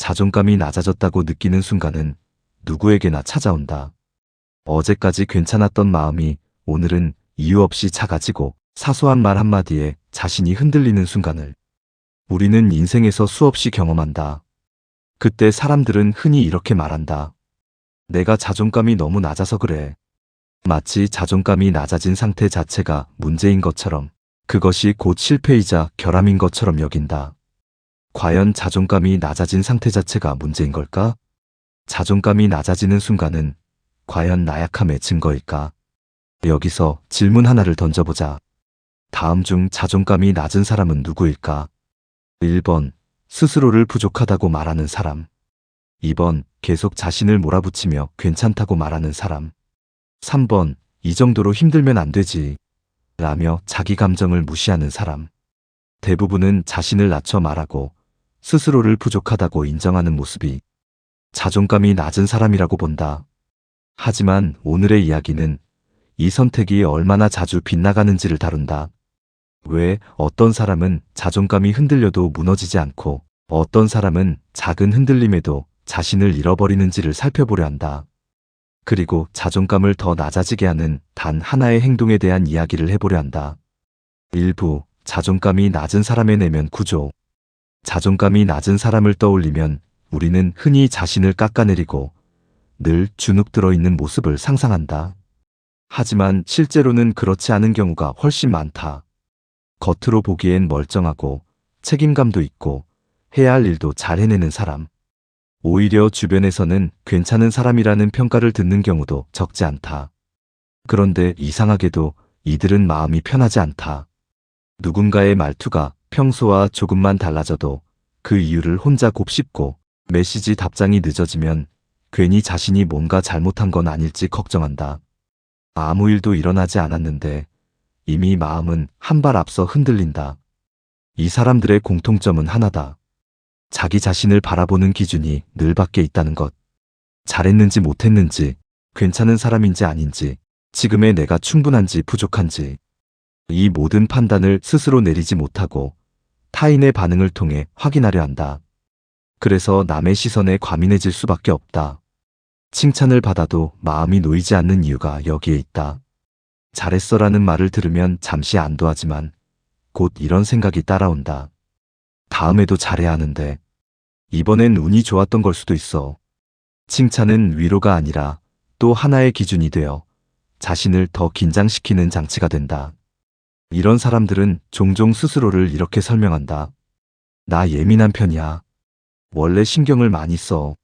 자존감이 낮아졌다고 느끼는 순간은 누구에게나 찾아온다. 어제까지 괜찮았던 마음이 오늘은 이유 없이 작아지고 사소한 말 한마디에 자신이 흔들리는 순간을 우리는 인생에서 수없이 경험한다. 그때 사람들은 흔히 이렇게 말한다. 내가 자존감이 너무 낮아서 그래. 마치 자존감이 낮아진 상태 자체가 문제인 것처럼 그것이 곧 실패이자 결함인 것처럼 여긴다. 과연 자존감이 낮아진 상태 자체가 문제인 걸까? 자존감이 낮아지는 순간은 과연 나약함의 증거일까? 여기서 질문 하나를 던져보자. 다음 중 자존감이 낮은 사람은 누구일까? 1번, 스스로를 부족하다고 말하는 사람. 2번, 계속 자신을 몰아붙이며 괜찮다고 말하는 사람. 3번, 이 정도로 힘들면 안 되지. 라며 자기 감정을 무시하는 사람. 대부분은 자신을 낮춰 말하고 스스로를 부족하다고 인정하는 모습이 자존감이 낮은 사람이라고 본다. 하지만 오늘의 이야기는 이 선택이 얼마나 자주 빗나가는지를 다룬다. 왜 어떤 사람은 자존감이 흔들려도 무너지지 않고 어떤 사람은 작은 흔들림에도 자신을 잃어버리는지를 살펴보려 한다. 그리고 자존감을 더 낮아지게 하는 단 하나의 행동에 대한 이야기를 해보려 한다. 일부 자존감이 낮은 사람의 내면 구조. 자존감이 낮은 사람을 떠올리면 우리는 흔히 자신을 깎아내리고 늘 주눅 들어 있는 모습을 상상한다. 하지만 실제로는 그렇지 않은 경우가 훨씬 많다. 겉으로 보기엔 멀쩡하고 책임감도 있고 해야 할 일도 잘 해내는 사람. 오히려 주변에서는 괜찮은 사람이라는 평가를 듣는 경우도 적지 않다. 그런데 이상하게도 이들은 마음이 편하지 않다. 누군가의 말투가 평소와 조금만 달라져도 그 이유를 혼자 곱씹고 메시지 답장이 늦어지면 괜히 자신이 뭔가 잘못한 건 아닐지 걱정한다. 아무 일도 일어나지 않았는데 이미 마음은 한 발 앞서 흔들린다. 이 사람들의 공통점은 하나다. 자기 자신을 바라보는 기준이 늘 밖에 있다는 것. 잘했는지 못했는지, 괜찮은 사람인지 아닌지, 지금의 내가 충분한지 부족한지. 이 모든 판단을 스스로 내리지 못하고 타인의 반응을 통해 확인하려 한다. 그래서 남의 시선에 과민해질 수밖에 없다. 칭찬을 받아도 마음이 놓이지 않는 이유가 여기에 있다. 잘했어라는 말을 들으면 잠시 안도하지만 곧 이런 생각이 따라온다. 다음에도 잘해야 하는데 이번엔 운이 좋았던 걸 수도 있어. 칭찬은 위로가 아니라 또 하나의 기준이 되어 자신을 더 긴장시키는 장치가 된다. 이런 사람들은 종종 스스로를 이렇게 설명한다. 나 예민한 편이야. 원래 신경을 많이 써.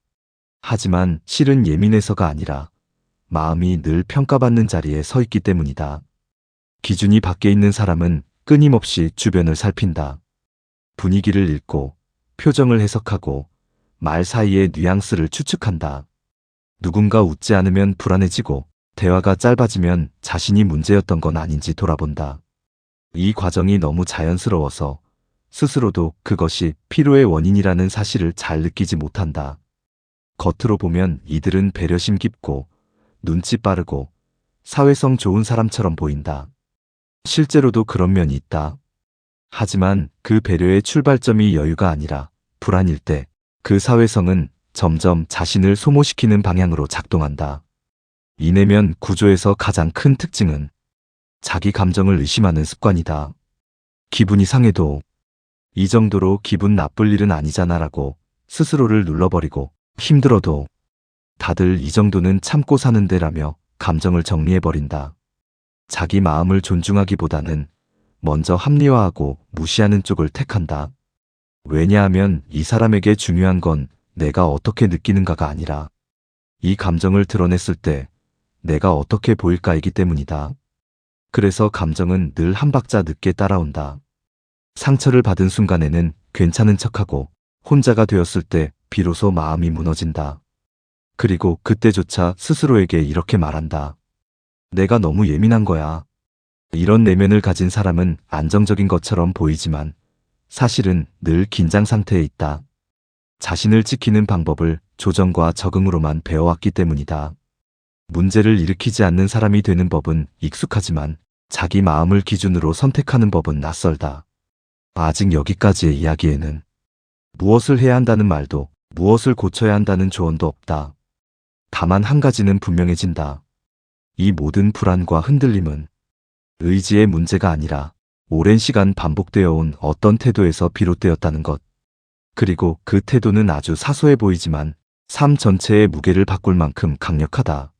하지만 실은 예민해서가 아니라 마음이 늘 평가받는 자리에 서 있기 때문이다. 기준이 밖에 있는 사람은 끊임없이 주변을 살핀다. 분위기를 읽고 표정을 해석하고 말 사이의 뉘앙스를 추측한다. 누군가 웃지 않으면 불안해지고 대화가 짧아지면 자신이 문제였던 건 아닌지 돌아본다. 이 과정이 너무 자연스러워서 스스로도 그것이 피로의 원인이라는 사실을 잘 느끼지 못한다. 겉으로 보면 이들은 배려심 깊고 눈치 빠르고 사회성 좋은 사람처럼 보인다. 실제로도 그런 면이 있다. 하지만 그 배려의 출발점이 여유가 아니라 불안일 때 그 사회성은 점점 자신을 소모시키는 방향으로 작동한다. 이 내면 구조에서 가장 큰 특징은 자기 감정을 의심하는 습관이다. 기분이 상해도 이 정도로 기분 나쁠 일은 아니잖아라고 스스로를 눌러버리고 힘들어도 다들 이 정도는 참고 사는데라며 감정을 정리해버린다. 자기 마음을 존중하기보다는 먼저 합리화하고 무시하는 쪽을 택한다. 왜냐하면 이 사람에게 중요한 건 내가 어떻게 느끼는가가 아니라 이 감정을 드러냈을 때 내가 어떻게 보일까이기 때문이다. 그래서 감정은 늘 한 박자 늦게 따라온다. 상처를 받은 순간에는 괜찮은 척하고 혼자가 되었을 때 비로소 마음이 무너진다. 그리고 그때조차 스스로에게 이렇게 말한다. 내가 너무 예민한 거야. 이런 내면을 가진 사람은 안정적인 것처럼 보이지만 사실은 늘 긴장 상태에 있다. 자신을 지키는 방법을 조정과 적응으로만 배워왔기 때문이다. 문제를 일으키지 않는 사람이 되는 법은 익숙하지만 자기 마음을 기준으로 선택하는 법은 낯설다. 아직 여기까지의 이야기에는 무엇을 해야 한다는 말도 무엇을 고쳐야 한다는 조언도 없다. 다만 한 가지는 분명해진다. 이 모든 불안과 흔들림은 의지의 문제가 아니라 오랜 시간 반복되어 온 어떤 태도에서 비롯되었다는 것. 그리고 그 태도는 아주 사소해 보이지만 삶 전체의 무게를 바꿀 만큼 강력하다.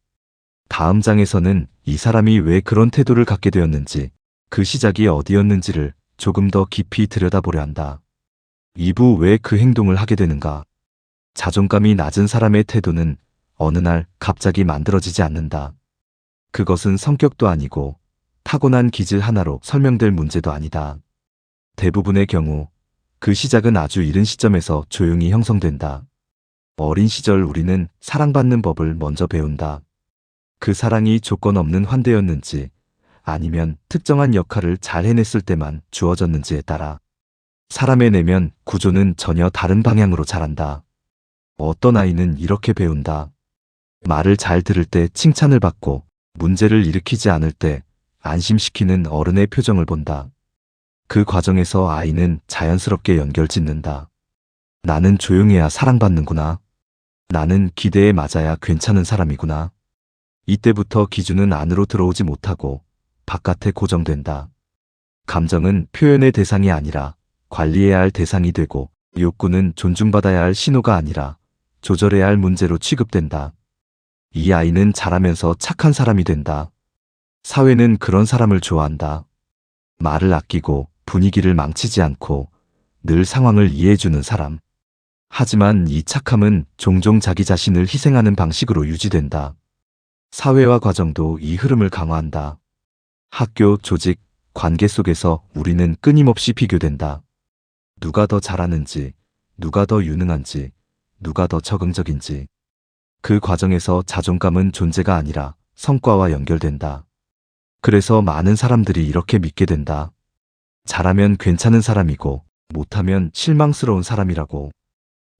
다음 장에서는 이 사람이 왜 그런 태도를 갖게 되었는지, 그 시작이 어디였는지를 조금 더 깊이 들여다보려 한다. 2부 왜 그 행동을 하게 되는가? 자존감이 낮은 사람의 태도는 어느 날 갑자기 만들어지지 않는다. 그것은 성격도 아니고 타고난 기질 하나로 설명될 문제도 아니다. 대부분의 경우 그 시작은 아주 이른 시점에서 조용히 형성된다. 어린 시절 우리는 사랑받는 법을 먼저 배운다. 그 사랑이 조건 없는 환대였는지 아니면 특정한 역할을 잘 해냈을 때만 주어졌는지에 따라 사람의 내면 구조는 전혀 다른 방향으로 자란다. 어떤 아이는 이렇게 배운다. 말을 잘 들을 때 칭찬을 받고 문제를 일으키지 않을 때 안심시키는 어른의 표정을 본다. 그 과정에서 아이는 자연스럽게 연결 짓는다. 나는 조용해야 사랑받는구나. 나는 기대에 맞아야 괜찮은 사람이구나. 이때부터 기준은 안으로 들어오지 못하고 바깥에 고정된다. 감정은 표현의 대상이 아니라 관리해야 할 대상이 되고 욕구는 존중받아야 할 신호가 아니라 조절해야 할 문제로 취급된다. 이 아이는 자라면서 착한 사람이 된다. 사회는 그런 사람을 좋아한다. 말을 아끼고 분위기를 망치지 않고 늘 상황을 이해해주는 사람. 하지만 이 착함은 종종 자기 자신을 희생하는 방식으로 유지된다. 사회와 과정도 이 흐름을 강화한다. 학교, 조직, 관계 속에서 우리는 끊임없이 비교된다. 누가 더 잘하는지, 누가 더 유능한지, 누가 더 적응적인지. 그 과정에서 자존감은 존재가 아니라 성과와 연결된다. 그래서 많은 사람들이 이렇게 믿게 된다. 잘하면 괜찮은 사람이고, 못하면 실망스러운 사람이라고.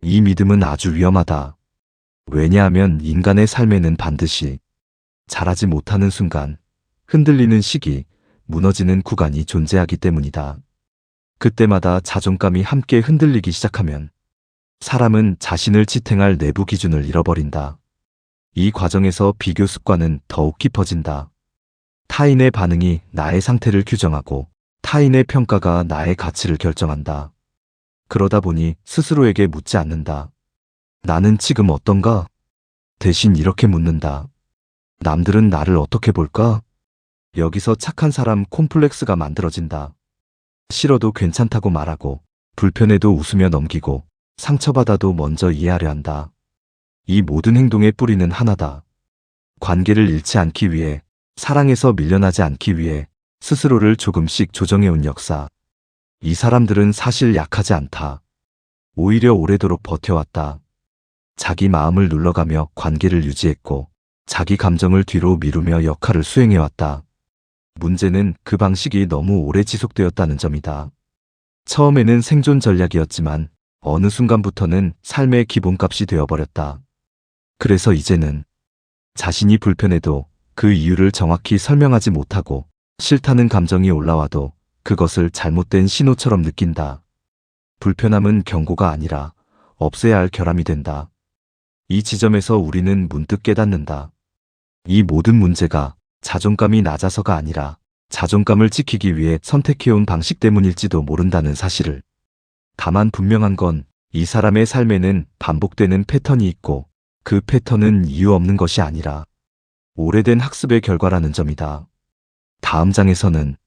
이 믿음은 아주 위험하다. 왜냐하면 인간의 삶에는 반드시 잘하지 못하는 순간, 흔들리는 시기, 무너지는 구간이 존재하기 때문이다. 그때마다 자존감이 함께 흔들리기 시작하면 사람은 자신을 지탱할 내부 기준을 잃어버린다. 이 과정에서 비교 습관은 더욱 깊어진다. 타인의 반응이 나의 상태를 규정하고 타인의 평가가 나의 가치를 결정한다. 그러다 보니 스스로에게 묻지 않는다. 나는 지금 어떤가? 대신 이렇게 묻는다. 남들은 나를 어떻게 볼까? 여기서 착한 사람 콤플렉스가 만들어진다. 싫어도 괜찮다고 말하고 불편해도 웃으며 넘기고 상처받아도 먼저 이해하려 한다. 이 모든 행동의 뿌리는 하나다. 관계를 잃지 않기 위해 사랑에서 밀려나지 않기 위해 스스로를 조금씩 조정해온 역사. 이 사람들은 사실 약하지 않다. 오히려 오래도록 버텨왔다. 자기 마음을 눌러가며 관계를 유지했고 자기 감정을 뒤로 미루며 역할을 수행해왔다. 문제는 그 방식이 너무 오래 지속되었다는 점이다. 처음에는 생존 전략이었지만 어느 순간부터는 삶의 기본값이 되어버렸다. 그래서 이제는 자신이 불편해도 그 이유를 정확히 설명하지 못하고 싫다는 감정이 올라와도 그것을 잘못된 신호처럼 느낀다. 불편함은 경고가 아니라 없애야 할 결함이 된다. 이 지점에서 우리는 문득 깨닫는다. 이 모든 문제가 자존감이 낮아서가 아니라 자존감을 지키기 위해 선택해온 방식 때문일지도 모른다는 사실을. 다만 분명한 건 이 사람의 삶에는 반복되는 패턴이 있고 그 패턴은 이유 없는 것이 아니라 오래된 학습의 결과라는 점이다. 다음 장에서는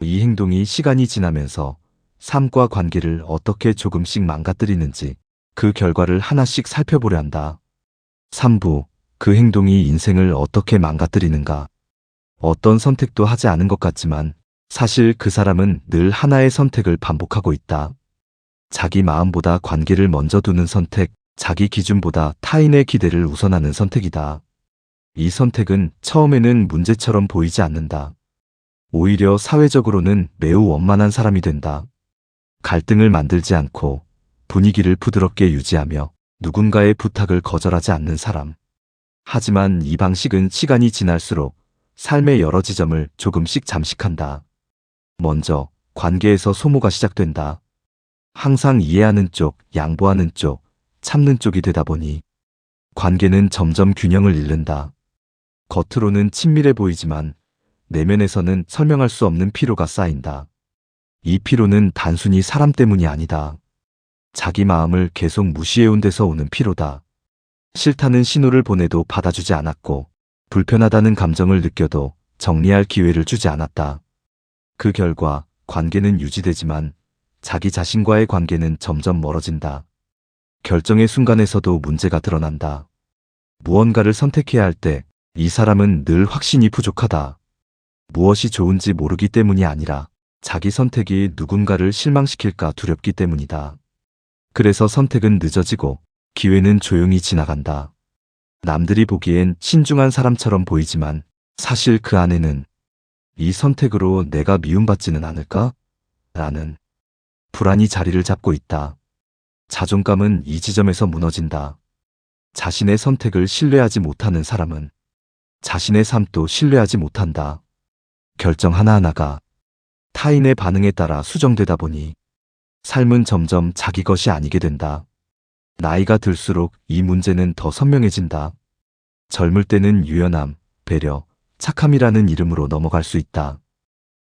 이 행동이 시간이 지나면서 삶과 관계를 어떻게 조금씩 망가뜨리는지 그 결과를 하나씩 살펴보려 한다. 3부, 그 행동이 인생을 어떻게 망가뜨리는가. 어떤 선택도 하지 않은 것 같지만 사실 그 사람은 늘 하나의 선택을 반복하고 있다. 자기 마음보다 관계를 먼저 두는 선택, 자기 기준보다 타인의 기대를 우선하는 선택이다. 이 선택은 처음에는 문제처럼 보이지 않는다. 오히려 사회적으로는 매우 원만한 사람이 된다. 갈등을 만들지 않고 분위기를 부드럽게 유지하며 누군가의 부탁을 거절하지 않는 사람. 하지만 이 방식은 시간이 지날수록 삶의 여러 지점을 조금씩 잠식한다. 먼저 관계에서 소모가 시작된다. 항상 이해하는 쪽, 양보하는 쪽, 참는 쪽이 되다 보니 관계는 점점 균형을 잃는다. 겉으로는 친밀해 보이지만 내면에서는 설명할 수 없는 피로가 쌓인다. 이 피로는 단순히 사람 때문이 아니다. 자기 마음을 계속 무시해온 데서 오는 피로다. 싫다는 신호를 보내도 받아주지 않았고, 불편하다는 감정을 느껴도 정리할 기회를 주지 않았다. 그 결과 관계는 유지되지만 자기 자신과의 관계는 점점 멀어진다. 결정의 순간에서도 문제가 드러난다. 무언가를 선택해야 할 때 이 사람은 늘 확신이 부족하다. 무엇이 좋은지 모르기 때문이 아니라 자기 선택이 누군가를 실망시킬까 두렵기 때문이다. 그래서 선택은 늦어지고 기회는 조용히 지나간다. 남들이 보기엔 신중한 사람처럼 보이지만 사실 그 안에는 이 선택으로 내가 미움받지는 않을까? 라는 불안이 자리를 잡고 있다. 자존감은 이 지점에서 무너진다. 자신의 선택을 신뢰하지 못하는 사람은 자신의 삶도 신뢰하지 못한다. 결정 하나하나가 타인의 반응에 따라 수정되다 보니 삶은 점점 자기 것이 아니게 된다. 나이가 들수록 이 문제는 더 선명해진다. 젊을 때는 유연함, 배려, 착함이라는 이름으로 넘어갈 수 있다.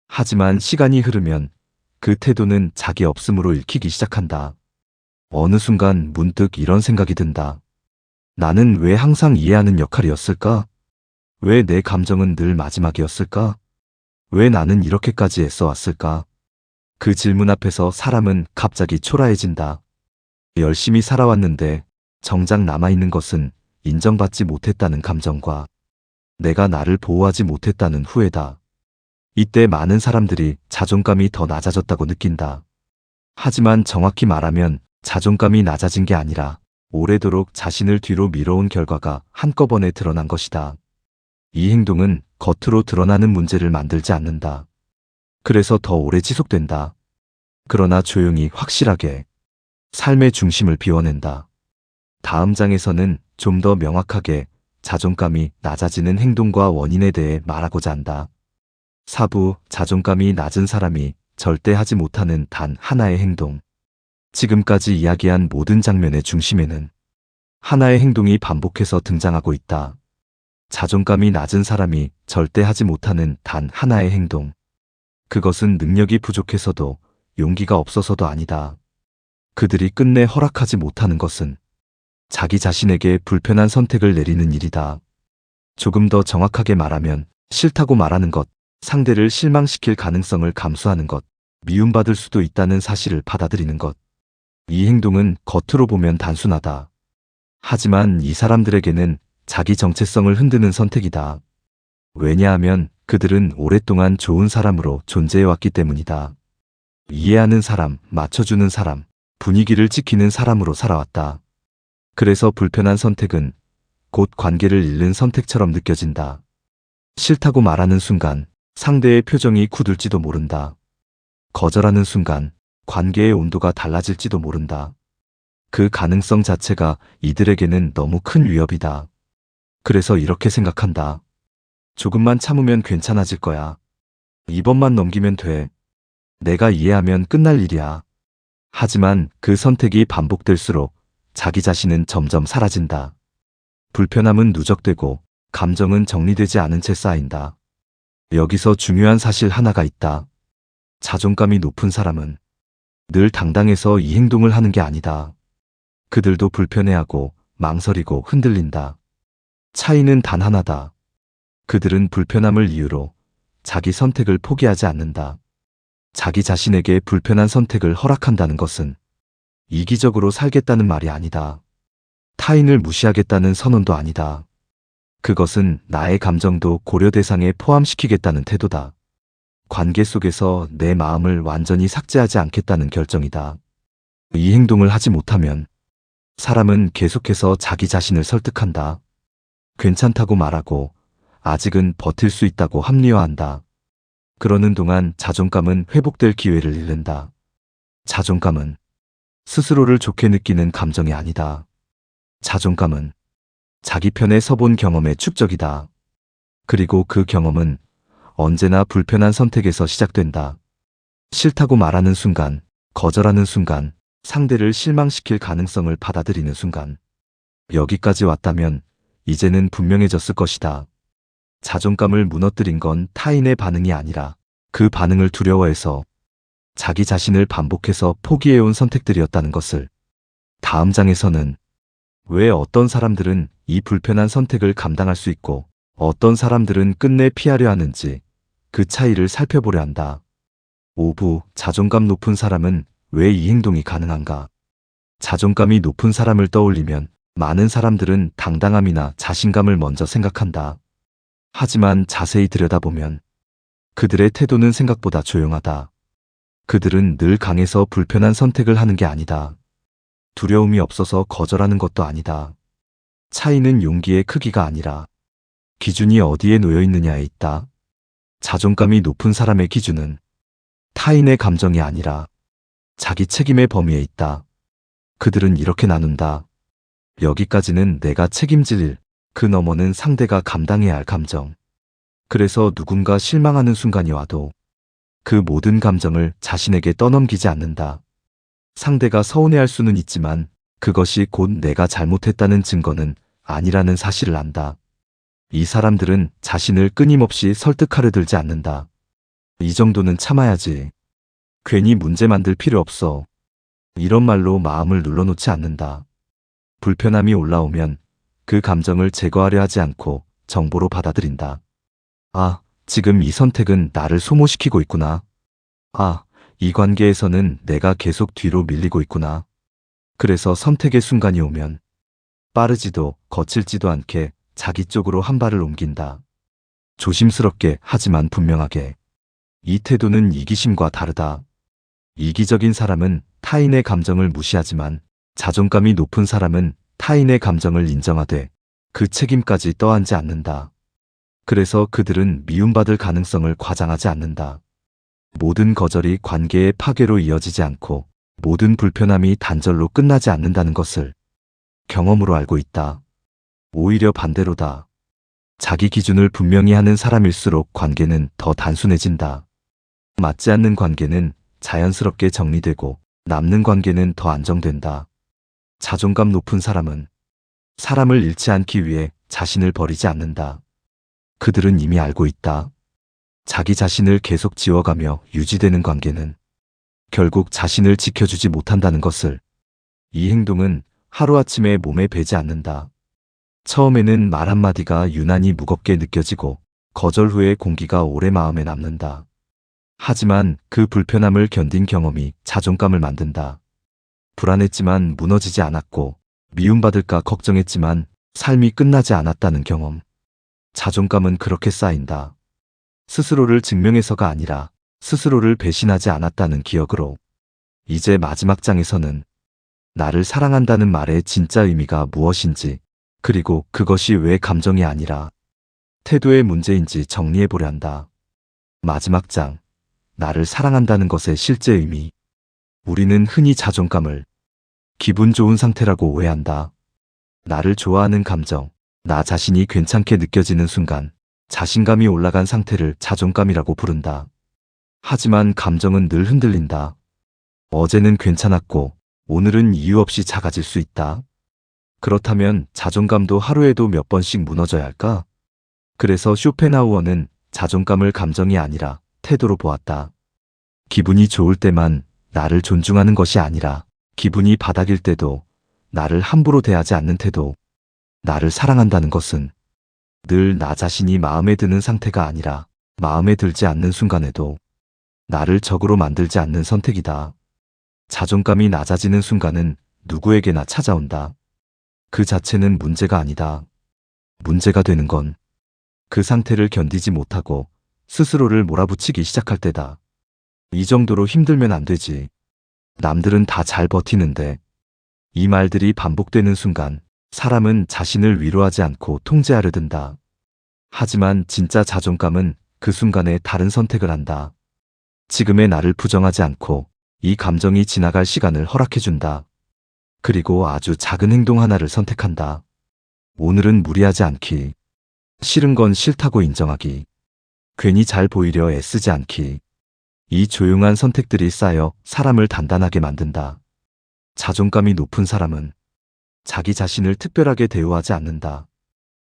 하지만 시간이 흐르면 그 태도는 자기 없음으로 읽히기 시작한다. 어느 순간 문득 이런 생각이 든다. 나는 왜 항상 이해하는 역할이었을까? 왜 내 감정은 늘 마지막이었을까? 왜 나는 이렇게까지 애써왔을까? 그 질문 앞에서 사람은 갑자기 초라해진다. 열심히 살아왔는데 정작 남아있는 것은 인정받지 못했다는 감정과 내가 나를 보호하지 못했다는 후회다. 이때 많은 사람들이 자존감이 더 낮아졌다고 느낀다. 하지만 정확히 말하면 자존감이 낮아진 게 아니라 오래도록 자신을 뒤로 밀어온 결과가 한꺼번에 드러난 것이다. 이 행동은 겉으로 드러나는 문제를 만들지 않는다. 그래서 더 오래 지속된다. 그러나 조용히 확실하게 삶의 중심을 비워낸다. 다음 장에서는 좀 더 명확하게 자존감이 낮아지는 행동과 원인에 대해 말하고자 한다. 사부, 자존감이 낮은 사람이 절대 하지 못하는 단 하나의 행동. 지금까지 이야기한 모든 장면의 중심에는 하나의 행동이 반복해서 등장하고 있다. 자존감이 낮은 사람이 절대 하지 못하는 단 하나의 행동. 그것은 능력이 부족해서도 용기가 없어서도 아니다. 그들이 끝내 허락하지 못하는 것은 자기 자신에게 불편한 선택을 내리는 일이다. 조금 더 정확하게 말하면 싫다고 말하는 것, 상대를 실망시킬 가능성을 감수하는 것, 미움받을 수도 있다는 사실을 받아들이는 것. 이 행동은 겉으로 보면 단순하다. 하지만 이 사람들에게는 자기 정체성을 흔드는 선택이다. 왜냐하면 그들은 오랫동안 좋은 사람으로 존재해왔기 때문이다. 이해하는 사람, 맞춰주는 사람, 분위기를 지키는 사람으로 살아왔다. 그래서 불편한 선택은 곧 관계를 잃는 선택처럼 느껴진다. 싫다고 말하는 순간 상대의 표정이 굳을지도 모른다. 거절하는 순간 관계의 온도가 달라질지도 모른다. 그 가능성 자체가 이들에게는 너무 큰 위협이다. 그래서 이렇게 생각한다. 조금만 참으면 괜찮아질 거야. 이번만 넘기면 돼. 내가 이해하면 끝날 일이야. 하지만 그 선택이 반복될수록 자기 자신은 점점 사라진다. 불편함은 누적되고 감정은 정리되지 않은 채 쌓인다. 여기서 중요한 사실 하나가 있다. 자존감이 높은 사람은 늘 당당해서 이 행동을 하는 게 아니다. 그들도 불편해하고 망설이고 흔들린다. 차이는 단 하나다. 그들은 불편함을 이유로 자기 선택을 포기하지 않는다. 자기 자신에게 불편한 선택을 허락한다는 것은 이기적으로 살겠다는 말이 아니다. 타인을 무시하겠다는 선언도 아니다. 그것은 나의 감정도 고려 대상에 포함시키겠다는 태도다. 관계 속에서 내 마음을 완전히 삭제하지 않겠다는 결정이다. 이 행동을 하지 못하면 사람은 계속해서 자기 자신을 설득한다. 괜찮다고 말하고 아직은 버틸 수 있다고 합리화한다. 그러는 동안 자존감은 회복될 기회를 잃는다. 자존감은 스스로를 좋게 느끼는 감정이 아니다. 자존감은 자기 편에 서본 경험의 축적이다. 그리고 그 경험은 언제나 불편한 선택에서 시작된다. 싫다고 말하는 순간, 거절하는 순간, 상대를 실망시킬 가능성을 받아들이는 순간 여기까지 왔다면 이제는 분명해졌을 것이다. 자존감을 무너뜨린 건 타인의 반응이 아니라 그 반응을 두려워해서 자기 자신을 반복해서 포기해온 선택들이었다는 것을 다음 장에서는 왜 어떤 사람들은 이 불편한 선택을 감당할 수 있고 어떤 사람들은 끝내 피하려 하는지 그 차이를 살펴보려 한다. 5부 자존감 높은 사람은 왜 이 행동이 가능한가? 자존감이 높은 사람을 떠올리면 많은 사람들은 당당함이나 자신감을 먼저 생각한다. 하지만 자세히 들여다보면 그들의 태도는 생각보다 조용하다. 그들은 늘 강해서 불편한 선택을 하는 게 아니다. 두려움이 없어서 거절하는 것도 아니다. 차이는 용기의 크기가 아니라 기준이 어디에 놓여 있느냐에 있다. 자존감이 높은 사람의 기준은 타인의 감정이 아니라 자기 책임의 범위에 있다. 그들은 이렇게 나눈다. 여기까지는 내가 책임질 일, 그 너머는 상대가 감당해야 할 감정. 그래서 누군가 실망하는 순간이 와도 그 모든 감정을 자신에게 떠넘기지 않는다. 상대가 서운해할 수는 있지만 그것이 곧 내가 잘못했다는 증거는 아니라는 사실을 안다. 이 사람들은 자신을 끊임없이 설득하려 들지 않는다. 이 정도는 참아야지. 괜히 문제 만들 필요 없어. 이런 말로 마음을 눌러놓지 않는다. 불편함이 올라오면 그 감정을 제거하려 하지 않고 정보로 받아들인다. 아, 지금 이 선택은 나를 소모시키고 있구나. 아, 이 관계에서는 내가 계속 뒤로 밀리고 있구나. 그래서 선택의 순간이 오면 빠르지도 거칠지도 않게 자기 쪽으로 한 발을 옮긴다. 조심스럽게 하지만 분명하게. 이 태도는 이기심과 다르다. 이기적인 사람은 타인의 감정을 무시하지만 자존감이 높은 사람은 타인의 감정을 인정하되 그 책임까지 떠안지 않는다. 그래서 그들은 미움받을 가능성을 과장하지 않는다. 모든 거절이 관계의 파괴로 이어지지 않고 모든 불편함이 단절로 끝나지 않는다는 것을 경험으로 알고 있다. 오히려 반대로다. 자기 기준을 분명히 하는 사람일수록 관계는 더 단순해진다. 맞지 않는 관계는 자연스럽게 정리되고 남는 관계는 더 안정된다. 자존감 높은 사람은 사람을 잃지 않기 위해 자신을 버리지 않는다. 그들은 이미 알고 있다. 자기 자신을 계속 지워가며 유지되는 관계는 결국 자신을 지켜주지 못한다는 것을 이 행동은 하루아침에 몸에 배지 않는다. 처음에는 말 한마디가 유난히 무겁게 느껴지고 거절 후에 공기가 오래 마음에 남는다. 하지만 그 불편함을 견딘 경험이 자존감을 만든다. 불안했지만 무너지지 않았고 미움받을까 걱정했지만 삶이 끝나지 않았다는 경험. 자존감은 그렇게 쌓인다. 스스로를 증명해서가 아니라 스스로를 배신하지 않았다는 기억으로. 이제 마지막 장에서는 나를 사랑한다는 말의 진짜 의미가 무엇인지 그리고 그것이 왜 감정이 아니라 태도의 문제인지 정리해보려 한다. 마지막 장. 나를 사랑한다는 것의 실제 의미. 우리는 흔히 자존감을 기분 좋은 상태라고 오해한다. 나를 좋아하는 감정, 나 자신이 괜찮게 느껴지는 순간, 자신감이 올라간 상태를 자존감이라고 부른다. 하지만 감정은 늘 흔들린다. 어제는 괜찮았고, 오늘은 이유 없이 작아질 수 있다. 그렇다면 자존감도 하루에도 몇 번씩 무너져야 할까? 그래서 쇼펜하우어는 자존감을 감정이 아니라 태도로 보았다. 기분이 좋을 때만 나를 존중하는 것이 아니라 기분이 바닥일 때도 나를 함부로 대하지 않는 태도, 나를 사랑한다는 것은 늘 나 자신이 마음에 드는 상태가 아니라 마음에 들지 않는 순간에도 나를 적으로 만들지 않는 선택이다. 자존감이 낮아지는 순간은 누구에게나 찾아온다. 그 자체는 문제가 아니다. 문제가 되는 건 그 상태를 견디지 못하고 스스로를 몰아붙이기 시작할 때다. 이 정도로 힘들면 안 되지. 남들은 다 잘 버티는데 이 말들이 반복되는 순간 사람은 자신을 위로하지 않고 통제하려 든다. 하지만 진짜 자존감은 그 순간에 다른 선택을 한다. 지금의 나를 부정하지 않고 이 감정이 지나갈 시간을 허락해준다. 그리고 아주 작은 행동 하나를 선택한다. 오늘은 무리하지 않기. 싫은 건 싫다고 인정하기. 괜히 잘 보이려 애쓰지 않기. 이 조용한 선택들이 쌓여 사람을 단단하게 만든다. 자존감이 높은 사람은 자기 자신을 특별하게 대우하지 않는다.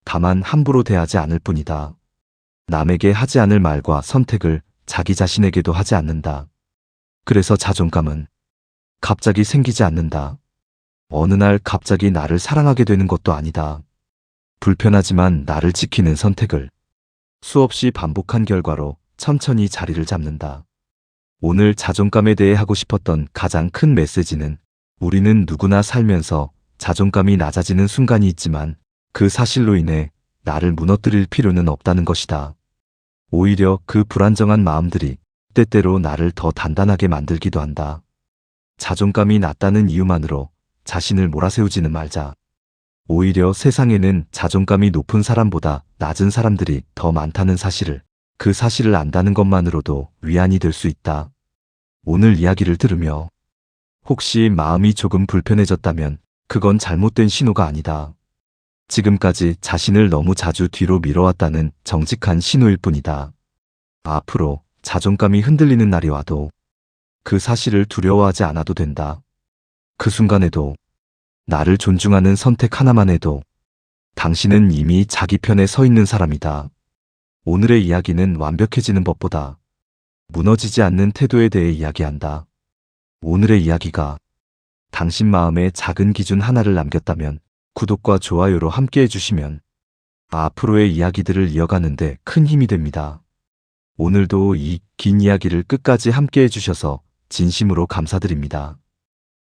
다만 함부로 대하지 않을 뿐이다. 남에게 하지 않을 말과 선택을 자기 자신에게도 하지 않는다. 그래서 자존감은 갑자기 생기지 않는다. 어느 날 갑자기 나를 사랑하게 되는 것도 아니다. 불편하지만 나를 지키는 선택을 수없이 반복한 결과로 천천히 자리를 잡는다. 오늘 자존감에 대해 하고 싶었던 가장 큰 메시지는 우리는 누구나 살면서 자존감이 낮아지는 순간이 있지만 그 사실로 인해 나를 무너뜨릴 필요는 없다는 것이다. 오히려 그 불안정한 마음들이 때때로 나를 더 단단하게 만들기도 한다. 자존감이 낮다는 이유만으로 자신을 몰아세우지는 말자. 오히려 세상에는 자존감이 높은 사람보다 낮은 사람들이 더 많다는 사실을, 그 사실을 안다는 것만으로도 위안이 될 수 있다. 오늘 이야기를 들으며 혹시 마음이 조금 불편해졌다면 그건 잘못된 신호가 아니다. 지금까지 자신을 너무 자주 뒤로 밀어왔다는 정직한 신호일 뿐이다. 앞으로 자존감이 흔들리는 날이 와도 그 사실을 두려워하지 않아도 된다. 그 순간에도 나를 존중하는 선택 하나만 해도 당신은 이미 자기 편에 서 있는 사람이다. 오늘의 이야기는 완벽해지는 법보다 무너지지 않는 태도에 대해 이야기한다. 오늘의 이야기가 당신 마음에 작은 기준 하나를 남겼다면 구독과 좋아요로 함께 해주시면 앞으로의 이야기들을 이어가는데 큰 힘이 됩니다. 오늘도 이 긴 이야기를 끝까지 함께 해주셔서 진심으로 감사드립니다.